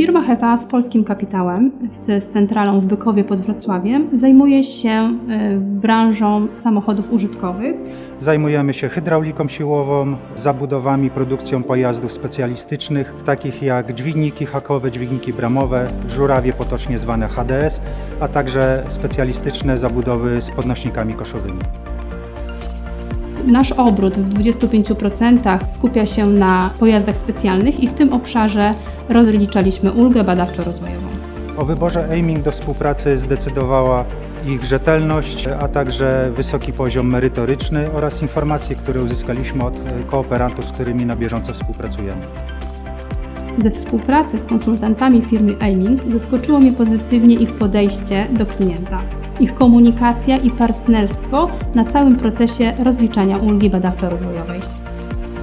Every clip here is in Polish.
Firma HEPA z polskim kapitałem, z centralą w Bykowie pod Wrocławiem, zajmuje się y, branżą samochodów użytkowych. Zajmujemy się hydrauliką siłową, zabudowami, produkcją pojazdów specjalistycznych, takich jak dźwigniki hakowe, dźwigniki bramowe, żurawie potocznie zwane HDS, a także specjalistyczne zabudowy z podnośnikami koszowymi. Nasz obrót w 25% skupia się na pojazdach specjalnych i w tym obszarze rozliczaliśmy ulgę badawczo-rozwojową. O wyborze aiming do współpracy zdecydowała ich rzetelność, a także wysoki poziom merytoryczny oraz informacje, które uzyskaliśmy od e, kooperantów, z którymi na bieżąco współpracujemy. Ze współpracy z konsultantami firmy Aiming zaskoczyło mnie pozytywnie ich podejście do klienta, ich komunikacja i partnerstwo na całym procesie rozliczania ulgi badawczo-rozwojowej.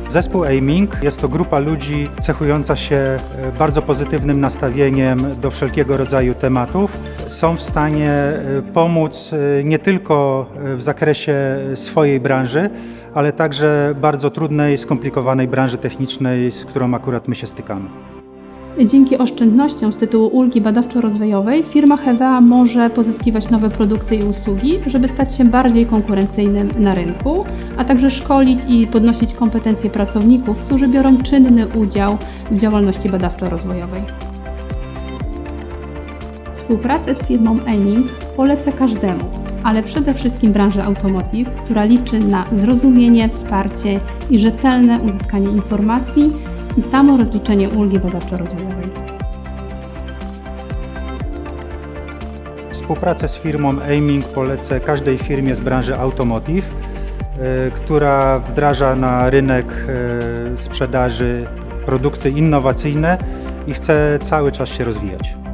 Zespół Aiming jest to grupa ludzi cechująca się e, bardzo pozytywnym nastawieniem do wszelkiego rodzaju tematów. Są w stanie e, pomóc e, nie tylko w zakresie swojej branży, ale także bardzo trudnej, skomplikowanej branży technicznej, z którą akurat my się stykamy. Dzięki oszczędnościom z tytułu ulgi badawczo-rozwojowej firma Hevea może pozyskiwać nowe produkty i usługi, żeby stać się bardziej konkurencyjnym na rynku, a także szkolić i podnosić kompetencje pracowników, którzy biorą czynny udział w działalności badawczo-rozwojowej. Współpracę z firmą Aiming polecę każdemu, ale przede wszystkim branży automotive, która liczy na zrozumienie, wsparcie i rzetelne uzyskanie informacji i samo rozliczenie ulgi badawczo-rozwojowej. Współpracę z firmą Aiming polecę każdej firmie z branży automotive, e, która wdraża na rynek e, sprzedaży produkty innowacyjne i chce cały czas się rozwijać.